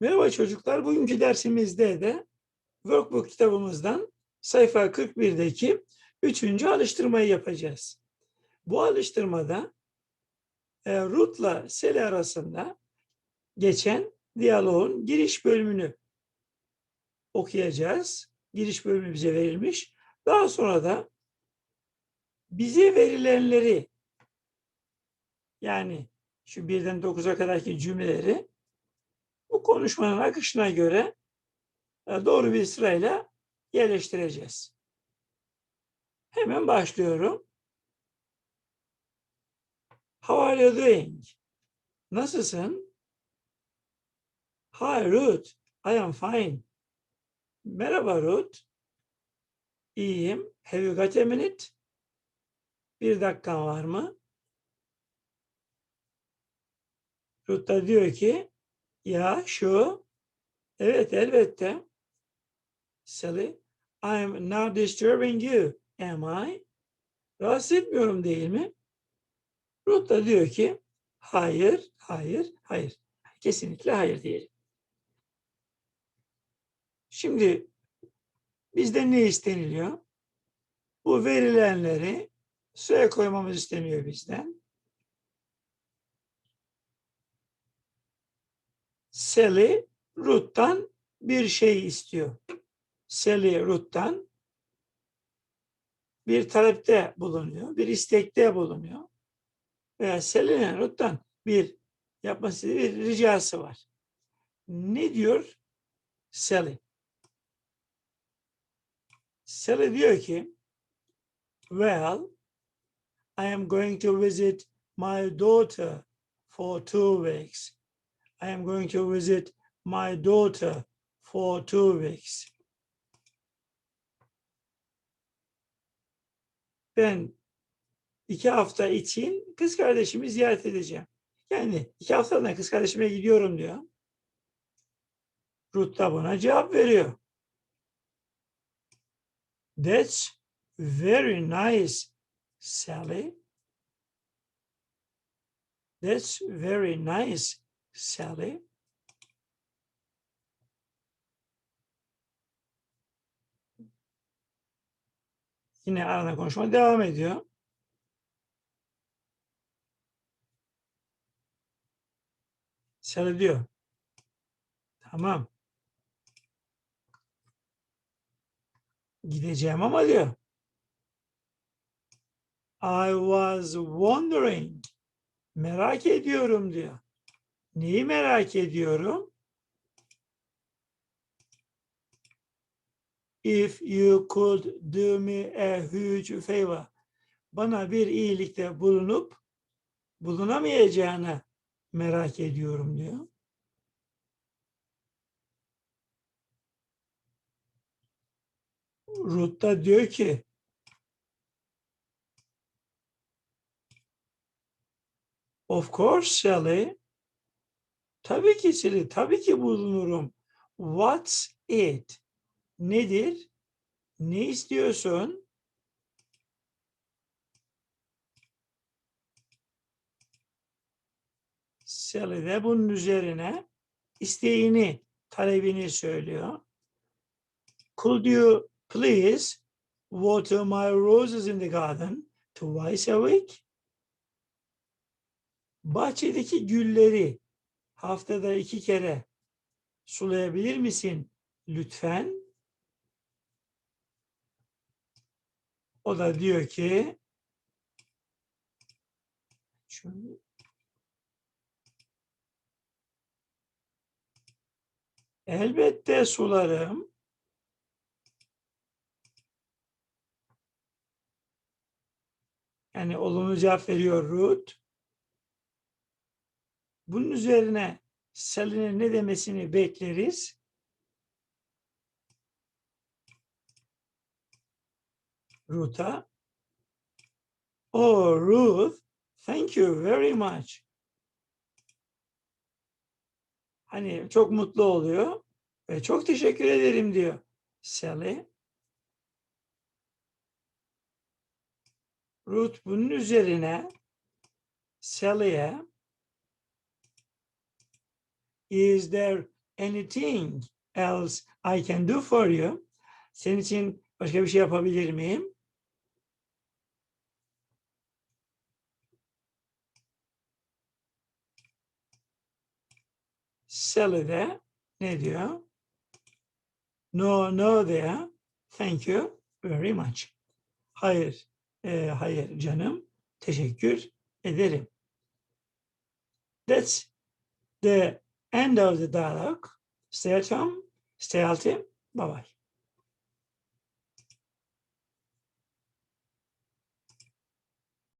Merhaba çocuklar. Bugünkü dersimizde de workbook kitabımızdan sayfa 41'deki üçüncü alıştırmayı yapacağız. Bu alıştırmada e, Ruth'la Sally arasında geçen diyaloğun giriş bölümünü okuyacağız. Giriş bölümü bize verilmiş. Daha sonra da bize verilenleri yani şu birden 9'a kadarki cümleleri bu konuşmanın akışına göre e, doğru bir sırayla yerleştireceğiz. Hemen başlıyorum. How are you doing? Nasılsın? Hi Ruth, I am fine. Merhaba Ruth. İyiyim. Have you got a minute? Bir dakikan var mı? Ruth da diyor ki ya şu. Evet elbette. Sally. I'm not disturbing you. Am I? Rahatsız etmiyorum değil mi? Ruth da diyor ki hayır, hayır, hayır. Kesinlikle hayır diyelim. Şimdi bizden ne isteniliyor? Bu verilenleri sıraya koymamız isteniyor bizden. Sally Ruth'tan bir şey istiyor. Sally Ruth'tan bir talepte bulunuyor, bir istekte bulunuyor. Veya Sally'nin Ruth'tan bir yapması bir ricası var. Ne diyor Sally? Sally diyor ki, well, I am going to visit my daughter for two weeks. I am going to visit my daughter for two weeks. Ben iki hafta için kız kardeşimi ziyaret edeceğim. Yani iki haftada kız kardeşime gidiyorum diyor. Ruth da buna cevap veriyor. That's very nice, Sally. That's very nice, Sally. Yine arada konuşma devam ediyor. Sally diyor. Tamam. Gideceğim ama diyor. I was wondering. Merak ediyorum diyor. Neyi merak ediyorum? If you could do me a huge favor. Bana bir iyilikte bulunup bulunamayacağını merak ediyorum diyor. Ruth da diyor ki Of course Sally. Tabii ki Sally, tabii ki bulunurum. What's it? Nedir? Ne istiyorsun? Sally de bunun üzerine isteğini, talebini söylüyor. Could you please water my roses in the garden twice a week? Bahçedeki gülleri haftada iki kere sulayabilir misin lütfen? O da diyor ki şunu Elbette sularım. Yani olumlu cevap veriyor Ruth. Bunun üzerine Sally'nin ne demesini bekleriz? Ruth'a. Oh Ruth, thank you very much. Hani çok mutlu oluyor ve çok teşekkür ederim diyor Sally. Ruth bunun üzerine Sally'e Is there anything else I can do for you? Senin için başka bir şey yapabilir miyim? Sally de ne diyor? No, no diyor. Thank you very much. Hayır, e, hayır canım. Teşekkür ederim. That's the end of the dialogue. Stay at home, stay healthy. Bye bye.